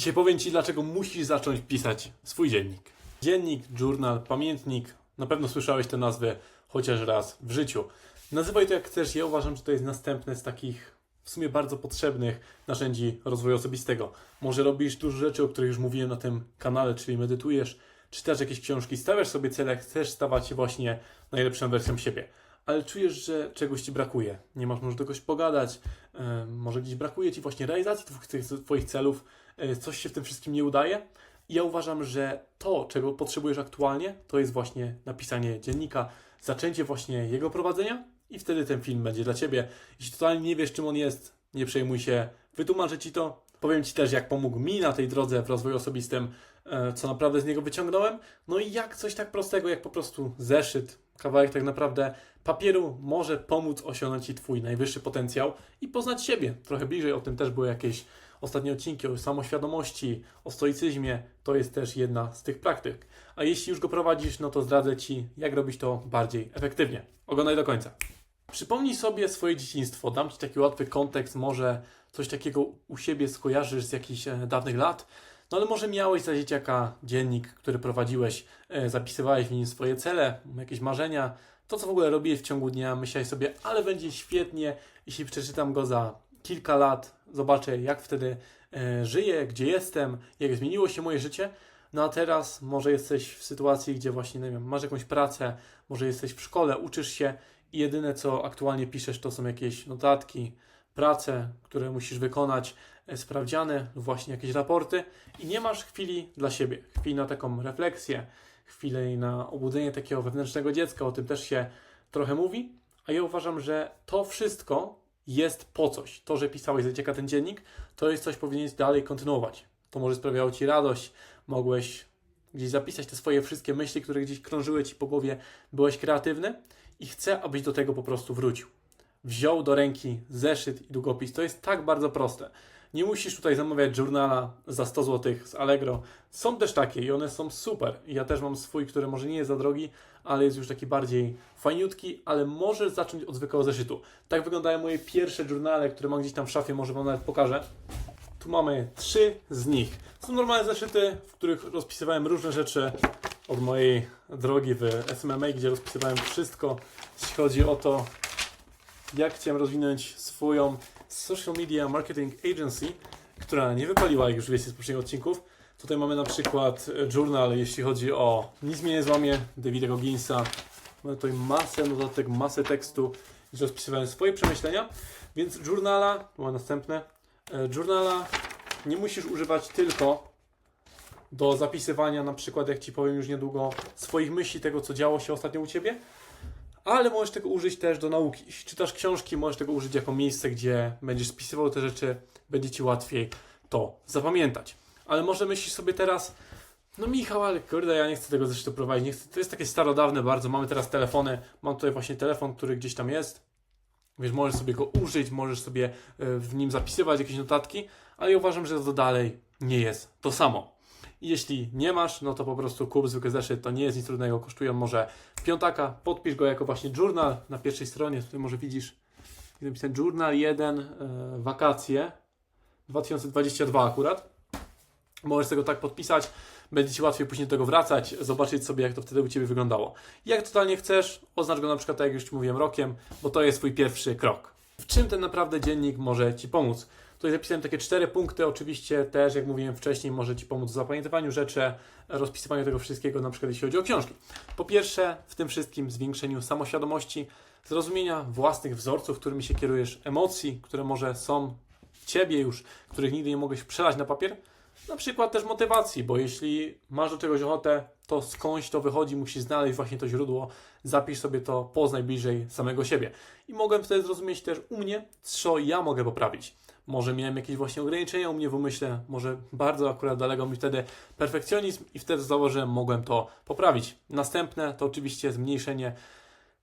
Dzisiaj powiem Ci, dlaczego musisz zacząć pisać swój dziennik. Dziennik, journal, pamiętnik. Na pewno słyszałeś te nazwy chociaż raz w życiu. Nazywaj to jak chcesz. Ja uważam, że to jest następne z takich w sumie bardzo potrzebnych narzędzi rozwoju osobistego. Może robisz dużo rzeczy, o których już mówiłem na tym kanale, czyli medytujesz, czytasz jakieś książki, stawiasz sobie cele, chcesz stawać się właśnie najlepszą wersją siebie. Ale czujesz, że czegoś ci brakuje. Nie masz może do kogoś pogadać, e, może gdzieś brakuje ci właśnie realizacji twoich- celów, e, coś się w tym wszystkim nie udaje. I ja uważam, że to, czego potrzebujesz aktualnie, to jest właśnie napisanie dziennika, zaczęcie właśnie jego prowadzenia i wtedy ten film będzie dla Ciebie. Jeśli totalnie nie wiesz, czym on jest, nie przejmuj się, wytłumaczę Ci to. Powiem Ci też, jak pomógł mi na tej drodze w rozwoju osobistym, e, co naprawdę z niego wyciągnąłem. No i jak coś tak prostego, jak po prostu zeszyt, kawałek tak naprawdę papieru może pomóc osiągnąć Ci Twój najwyższy potencjał i poznać siebie trochę bliżej. O tym też były jakieś ostatnie odcinki o samoświadomości, o stoicyzmie. To jest też jedna z tych praktyk. A jeśli już go prowadzisz, no to zdradzę Ci, jak robić to bardziej efektywnie. Oglądaj do końca. Przypomnij sobie swoje dzieciństwo. Dam Ci taki łatwy kontekst. Może coś takiego u siebie skojarzysz z jakichś e, dawnych lat. No ale może miałeś za dzieciaka dziennik, który prowadziłeś, e, zapisywałeś w nim swoje cele, jakieś marzenia, to co w ogóle robiłeś w ciągu dnia, myślałeś sobie, ale będzie świetnie, jeśli przeczytam go za kilka lat, zobaczę jak wtedy e, żyję, gdzie jestem, jak zmieniło się moje życie. No a teraz może jesteś w sytuacji, gdzie właśnie, nie wiem, masz jakąś pracę, może jesteś w szkole, uczysz się i jedyne co aktualnie piszesz to są jakieś notatki, prace, które musisz wykonać, e, sprawdziane, właśnie jakieś raporty i nie masz chwili dla siebie, chwili na taką refleksję, chwilę na obudzenie takiego wewnętrznego dziecka, o tym też się trochę mówi, a ja uważam, że to wszystko jest po coś. To, że pisałeś za dzieciaka ten dziennik, to jest coś, powinieneś dalej kontynuować. To może sprawiało Ci radość, mogłeś gdzieś zapisać te swoje wszystkie myśli, które gdzieś krążyły Ci po głowie, byłeś kreatywny i chcę, abyś do tego po prostu wrócił. Wziął do ręki zeszyt i długopis. To jest tak bardzo proste. Nie musisz tutaj zamawiać journala za 100 zł z Allegro. Są też takie i one są super. Ja też mam swój, który może nie jest za drogi, ale jest już taki bardziej fajniutki, ale możesz zacząć od zwykłego zeszytu. Tak wyglądają moje pierwsze journale, które mam gdzieś tam w szafie, może Wam nawet pokażę. Tu mamy trzy z nich. Są normalne zeszyty, w których rozpisywałem różne rzeczy od mojej drogi w SMMA, gdzie rozpisywałem wszystko, jeśli chodzi o to, jak chciałem rozwinąć swoją social media marketing agency, która nie wypaliła, jak już wiecie z poprzednich odcinków. Tutaj mamy na przykład e, journal, jeśli chodzi o Nic mnie nie złamie, Davida Gogginsa. Mamy tutaj masę notatek, masę tekstu, gdzie rozpisywałem swoje przemyślenia. Więc journala, mamy następne, e, journala nie musisz używać tylko do zapisywania, na przykład jak Ci powiem już niedługo, swoich myśli, tego co działo się ostatnio u Ciebie, ale możesz tego użyć też do nauki. Jeśli czytasz książki, możesz tego użyć jako miejsce, gdzie będziesz spisywał te rzeczy, będzie Ci łatwiej to zapamiętać. Ale może myślisz sobie teraz, no Michał, ale kurde, ja nie chcę tego zresztą prowadzić, nie chcę. to jest takie starodawne bardzo, mamy teraz telefony, mam tutaj właśnie telefon, który gdzieś tam jest, Wiesz, możesz sobie go użyć, możesz sobie e, w nim zapisywać jakieś notatki, ale ja uważam, że to dalej nie jest to samo. Jeśli nie masz, no to po prostu kup zwykły zeszyt, to nie jest nic trudnego, kosztuje on może piątaka, podpisz go jako właśnie journal na pierwszej stronie, tutaj może widzisz jest napisane journal 1, e, wakacje 2022 akurat. Możesz tego tak podpisać, będzie Ci łatwiej później do tego wracać, zobaczyć sobie, jak to wtedy u Ciebie wyglądało. Jak totalnie chcesz, oznacz go na przykład, tak jak już Ci mówiłem, rokiem, bo to jest Twój pierwszy krok. W czym ten naprawdę dziennik może Ci pomóc? Tutaj zapisałem takie cztery punkty, oczywiście też, jak mówiłem wcześniej, może Ci pomóc w zapamiętywaniu rzeczy, rozpisywaniu tego wszystkiego, na przykład jeśli chodzi o książki. Po pierwsze, w tym wszystkim zwiększeniu samoświadomości, zrozumienia własnych wzorców, którymi się kierujesz, emocji, które może są w Ciebie już, których nigdy nie mogłeś przelać na papier, na przykład też motywacji, bo jeśli masz do czegoś ochotę, to skądś to wychodzi, musisz znaleźć właśnie to źródło, zapisz sobie to, poznaj bliżej samego siebie. I mogłem wtedy zrozumieć też u mnie, co ja mogę poprawić. Może miałem jakieś właśnie ograniczenia u mnie w umyśle, może bardzo akurat daleko mi wtedy perfekcjonizm i wtedy założyłem, mogłem to poprawić. Następne to oczywiście zmniejszenie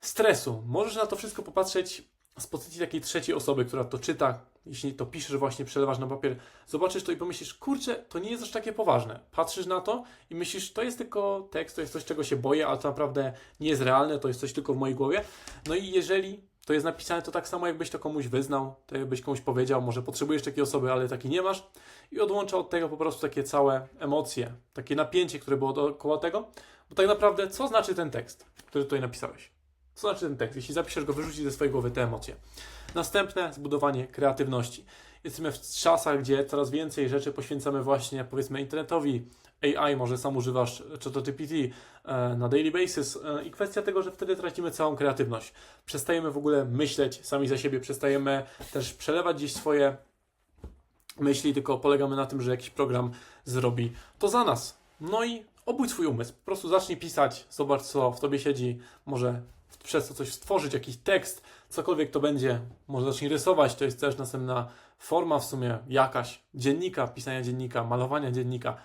stresu. Możesz na to wszystko popatrzeć z pozycji takiej trzeciej osoby, która to czyta, jeśli to piszesz, właśnie przelewasz na papier, zobaczysz to i pomyślisz, kurczę, to nie jest aż takie poważne. Patrzysz na to i myślisz, to jest tylko tekst, to jest coś, czego się boję, ale to naprawdę nie jest realne, to jest coś tylko w mojej głowie. No i jeżeli to jest napisane to tak samo, jakbyś to komuś wyznał, to jakbyś komuś powiedział, może potrzebujesz takiej osoby, ale takiej nie masz i odłącza od tego po prostu takie całe emocje, takie napięcie, które było dookoła tego, bo tak naprawdę co znaczy ten tekst, który tutaj napisałeś? Co znaczy ten tekst? Jeśli zapiszesz go, wyrzucić ze swojej głowy te emocje. Następne, zbudowanie kreatywności. Jesteśmy w czasach, gdzie coraz więcej rzeczy poświęcamy właśnie, powiedzmy, internetowi, AI, może sam używasz ChatGPT e, na daily basis e, i kwestia tego, że wtedy tracimy całą kreatywność. Przestajemy w ogóle myśleć sami za siebie, przestajemy też przelewać gdzieś swoje myśli, tylko polegamy na tym, że jakiś program zrobi to za nas. No i obudź swój umysł. Po prostu zacznij pisać, zobacz co w tobie siedzi, może przez to coś stworzyć, jakiś tekst, cokolwiek to będzie. Może zacznij rysować, to jest też następna forma w sumie jakaś dziennika, pisania dziennika, malowania dziennika.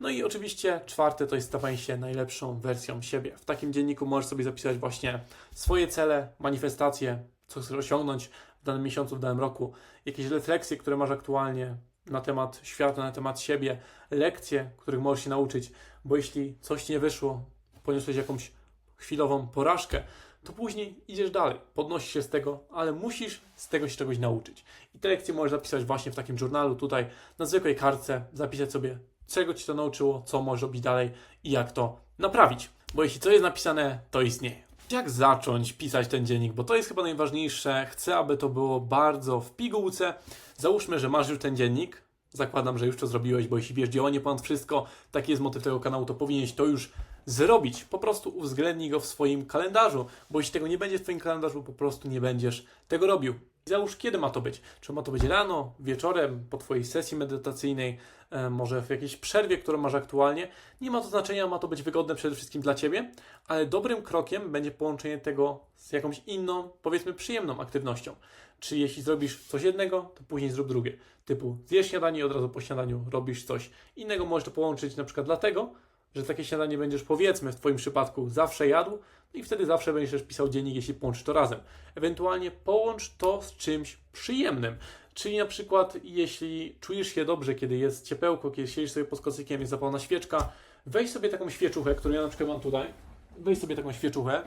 No i oczywiście czwarte to jest stawanie się najlepszą wersją siebie. W takim dzienniku możesz sobie zapisać właśnie swoje cele, manifestacje, co chcesz osiągnąć w danym miesiącu, w danym roku, jakieś refleksje, które masz aktualnie na temat świata, na temat siebie, lekcje, których możesz się nauczyć, bo jeśli coś nie wyszło, poniosłeś jakąś chwilową porażkę, to później idziesz dalej, podnosisz się z tego, ale musisz z tego się czegoś nauczyć. I te lekcje możesz zapisać właśnie w takim journalu tutaj, na zwykłej kartce, zapisać sobie, czego ci to nauczyło, co możesz robić dalej i jak to naprawić. Bo jeśli coś jest napisane, to istnieje. Jak zacząć pisać ten dziennik? Bo to jest chyba najważniejsze. Chcę, aby to było bardzo w pigułce. Załóżmy, że masz już ten dziennik. Zakładam, że już to zrobiłeś, bo jeśli wiesz działanie ponad wszystko, taki jest motyw tego kanału, to powinieneś to już zrobić. Po prostu uwzględnij go w swoim kalendarzu, bo jeśli tego nie będzie w Twoim kalendarzu, po prostu nie będziesz tego robił. Załóż, kiedy ma to być. Czy ma to być rano, wieczorem, po Twojej sesji medytacyjnej, e, może w jakiejś przerwie, którą masz aktualnie. Nie ma to znaczenia, ma to być wygodne przede wszystkim dla Ciebie, ale dobrym krokiem będzie połączenie tego z jakąś inną, powiedzmy przyjemną aktywnością. Czy jeśli zrobisz coś jednego, to później zrób drugie. Typu zjesz śniadanie i od razu po śniadaniu robisz coś innego. Możesz to połączyć na przykład dlatego, że takie śniadanie będziesz powiedzmy w Twoim przypadku zawsze jadł i wtedy zawsze będziesz pisał dziennik, jeśli połączysz to razem. Ewentualnie połącz to z czymś przyjemnym. Czyli na przykład, jeśli czujesz się dobrze, kiedy jest ciepełko, kiedy siedzisz sobie pod kocykiem, jest zapalona świeczka, weź sobie taką świeczuchę, którą ja na przykład mam tutaj, weź sobie taką świeczuchę,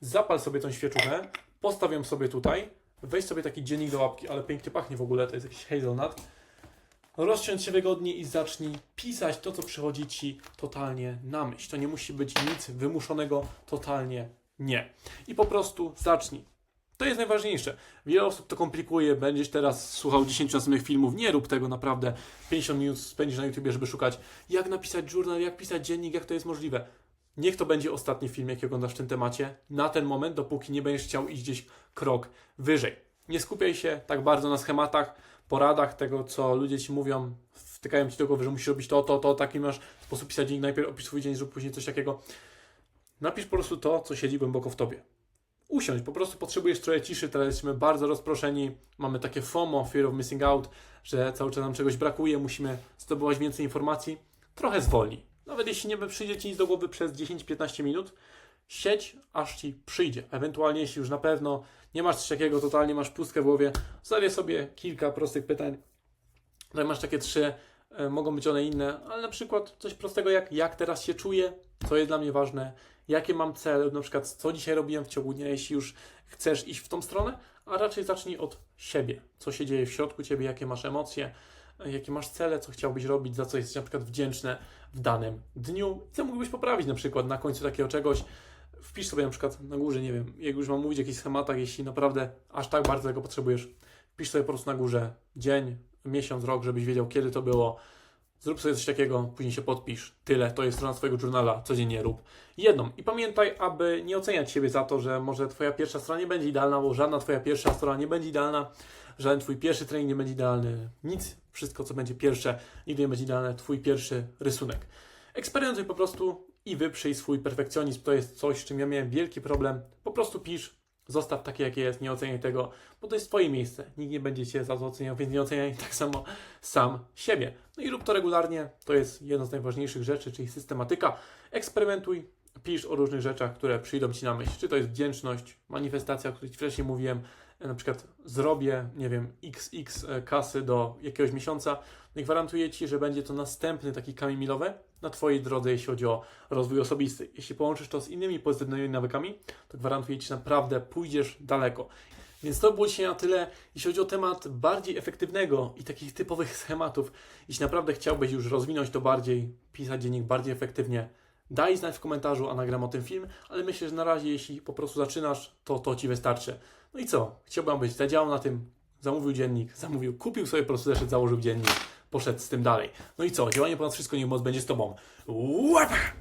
zapal sobie tą świeczuchę, postaw ją sobie tutaj, weź sobie taki dziennik do łapki, ale pięknie pachnie w ogóle, to jest jakiś hazelnut. Rozsiądź się wygodnie i zacznij pisać to, co przychodzi Ci totalnie na myśl. To nie musi być nic wymuszonego, totalnie nie. I po prostu zacznij. To jest najważniejsze. Wiele osób to komplikuje. Będziesz teraz słuchał 10 następnych filmów. Nie rób tego naprawdę. 50 minut spędzisz na YouTube, żeby szukać, jak napisać journal, jak pisać dziennik, jak to jest możliwe. Niech to będzie ostatni film, jaki oglądasz w tym temacie, na ten moment, dopóki nie będziesz chciał iść gdzieś krok wyżej. Nie skupiaj się tak bardzo na schematach, poradach tego, co ludzie ci mówią, wtykają ci głowy, że musisz robić to, to, to, taki masz sposób pisać dzień, najpierw opisz swój dzień, zrób później coś takiego. Napisz po prostu to, co siedzi głęboko w tobie. Usiądź, po prostu potrzebujesz trochę ciszy, teraz jesteśmy bardzo rozproszeni, mamy takie FOMO, fear of missing out, że cały czas nam czegoś brakuje, musimy zdobywać więcej informacji. Trochę zwolnij. Nawet jeśli nie przyjdzie ci nic do głowy przez 10-15 minut, siedź, aż ci przyjdzie. Ewentualnie, jeśli już na pewno nie masz coś takiego, totalnie masz pustkę w głowie, zadaj sobie kilka prostych pytań. Tutaj masz takie trzy, e, mogą być one inne, ale na przykład coś prostego jak jak teraz się czuję, co jest dla mnie ważne, jakie mam cele, na przykład co dzisiaj robiłem w ciągu dnia, jeśli już chcesz iść w tą stronę, a raczej zacznij od siebie, co się dzieje w środku ciebie, jakie masz emocje, e, jakie masz cele, co chciałbyś robić, za co jesteś na przykład wdzięczny w danym dniu, co mógłbyś poprawić na przykład na końcu takiego czegoś, wpisz sobie na przykład na górze, nie wiem, jak już mam mówić o jakichś schematach, jeśli naprawdę aż tak bardzo tego potrzebujesz, wpisz sobie po prostu na górze dzień, miesiąc, rok, żebyś wiedział, kiedy to było. Zrób sobie coś takiego, później się podpisz. Tyle, to jest strona Twojego journala, codziennie rób jedną. I pamiętaj, aby nie oceniać siebie za to, że może Twoja pierwsza strona nie będzie idealna, bo żadna Twoja pierwsza strona nie będzie idealna, żaden Twój pierwszy trening nie będzie idealny, nic, wszystko co będzie pierwsze, nigdy nie będzie idealne, Twój pierwszy rysunek. Eksperymentuj po prostu i wyprzyj swój perfekcjonizm. To jest coś, z czym ja miałem wielki problem. Po prostu pisz, zostaw takie, jakie jest, nie oceniaj tego, bo to jest Twoje miejsce. Nikt nie będzie Cię za to oceniał, więc nie oceniaj tak samo sam siebie. No i rób to regularnie. To jest jedna z najważniejszych rzeczy, czyli systematyka. Eksperymentuj, pisz o różnych rzeczach, które przyjdą Ci na myśl. Czy to jest wdzięczność, manifestacja, o której wcześniej mówiłem, na przykład zrobię, nie wiem, xx e, kasy do jakiegoś miesiąca, no gwarantuję Ci, że będzie to następny taki kamień milowy na Twojej drodze, jeśli chodzi o rozwój osobisty. Jeśli połączysz to z innymi pozytywnymi nawykami, to gwarantuję Ci, naprawdę pójdziesz daleko. Więc to było dzisiaj na tyle, jeśli chodzi o temat bardziej efektywnego i takich typowych schematów. Jeśli naprawdę chciałbyś już rozwinąć to bardziej, pisać dziennik bardziej efektywnie, daj znać w komentarzu, a nagram o tym film, ale myślę, że na razie, jeśli po prostu zaczynasz, to to Ci wystarczy. No i co? Chciałbym, abyś zadziałał na tym, zamówił dziennik, zamówił, kupił sobie po prostu zeszyt, założył dziennik, poszedł z tym dalej. No i co? Działanie ponad wszystko, niech moc będzie z Tobą. Łapa!